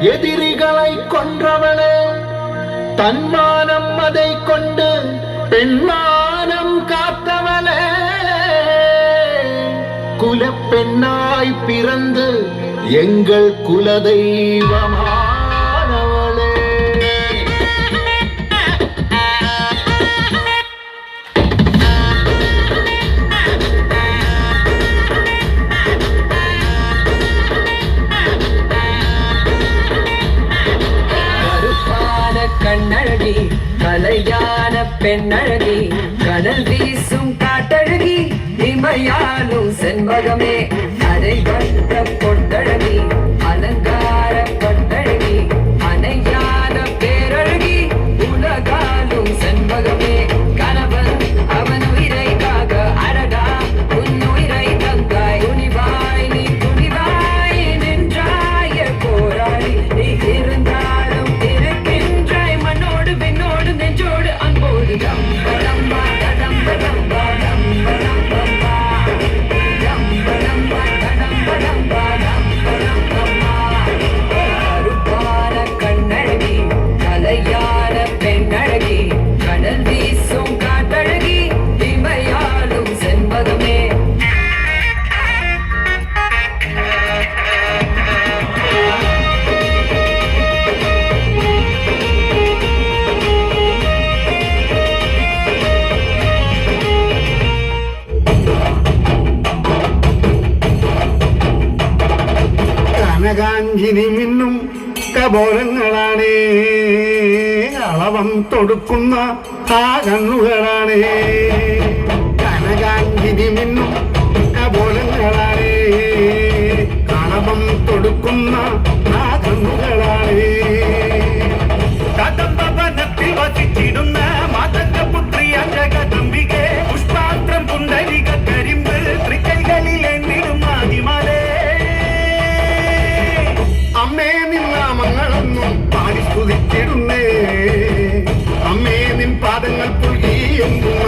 எதிரிகளை கொன்றவனே தன்மானம் அதை கொண்டு பெண்மானம் காத்தவனே. குலப்பெண்ணாய் பிறந்து எங்கள் குலதெய்வமா? பெண்ணழகி கடல் வீசும் காட்டழகி இமையாலும் செண்பகமே. அதை வந்த பொன் നെഞ്ചിനി മിന്നും കബോലങ്ങളാണേ അളവം തൊടുക്കുന്ന ആ കണ്ണുകളാണേ. Thank you.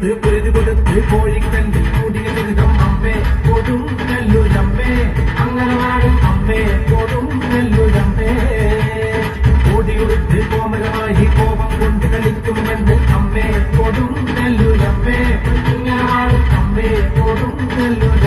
കൊടുത്ത് പെരുതി കൊടുത്ത് കോഴിക്കണ്ടി കൂടിയ ബിരുദം അമ്മേ കൊടും നെല്ലുരമ്മേ അങ്ങനെ വാടും അമ്മേ കൊടും നെല്ലുരമ്മേ ഓടിയുടുത്ത് കോമലമായി കോപം കൊണ്ട് കളിക്കുമെന്ന് അമ്മേ കൊടും നെല്ലുരമ്മേ ഇങ്ങനെ വാടും അമ്മേ കൊടും നെല്ലുര